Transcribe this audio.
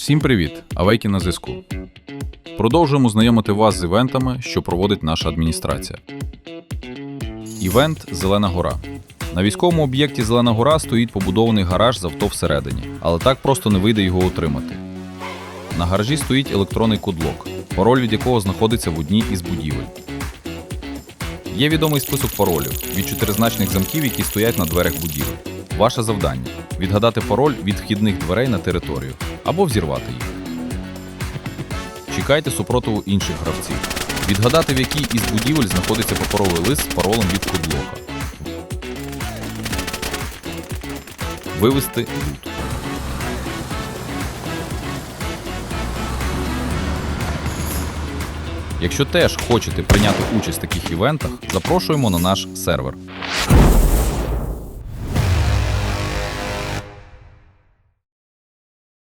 Всім привіт! Авейки на зв'язку. Продовжуємо знайомити вас з івентами, що проводить наша адміністрація. Івент Зелена Гора. На військовому об'єкті Зелена Гора стоїть побудований гараж з авто всередині, але так просто не вийде його отримати. На гаражі стоїть електронний кудлок, пароль від якого знаходиться в одній із будівель. Є відомий список паролів від чотиризначних замків, які стоять на дверях будівель. Ваше завдання відгадати пароль від вхідних дверей на територію або взірвати їх. Чекайте супротиву інших гравців. Відгадати, в якій із будівель знаходиться паперовий лист з паролем від кудлока. Вивести лут. Якщо теж хочете прийняти участь в таких івентах, запрошуємо на наш сервер.